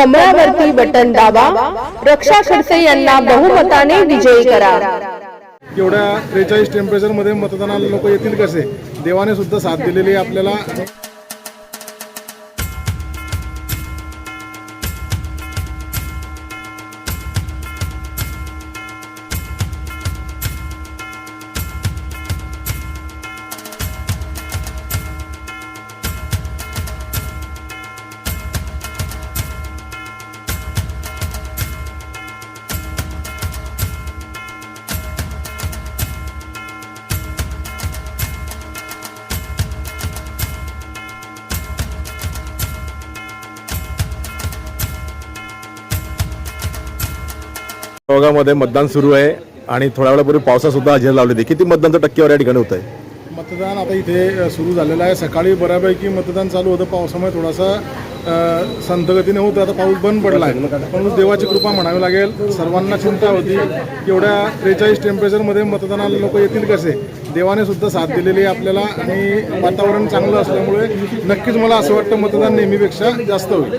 कमळावरती button दाबा. रक्षा खडसे यांना बहुमताने विजयी करा. एवढ्या त्रेचाळीस टेम्परेचरमध्ये मतदानाला लोक येतील कसे? देवाने सुद्धा साथ दिलेली आपल्याला. प्रयोगामध्ये मतदान सुरू आहे आणि थोड्या वेळापूर्वी पावसासुद्धा हजेरी लावली होती किती मतदानचं टक्केवारी या ठिकाणी होत आहे? मतदान आता इथे सुरू झालेलं आहे. सकाळी बऱ्यापैकी मतदान चालू होतं. पावसामुळे थोडासा संतगतीने संथगतीने होतं. आता पाऊस बंद पडला आहे पण देवाची कृपा म्हणावी लागेल. सर्वांना चिंता होती की एवढ्या त्रेचाळीस टेम्परेचरमध्ये मतदानाला लोक येतील कसे? देवाने सुद्धा साथ दिलेली आहे आपल्याला आणि वातावरण चांगलं असल्यामुळे नक्कीच मला असं वाटतं मतदान नेहमीपेक्षा जास्त होईल.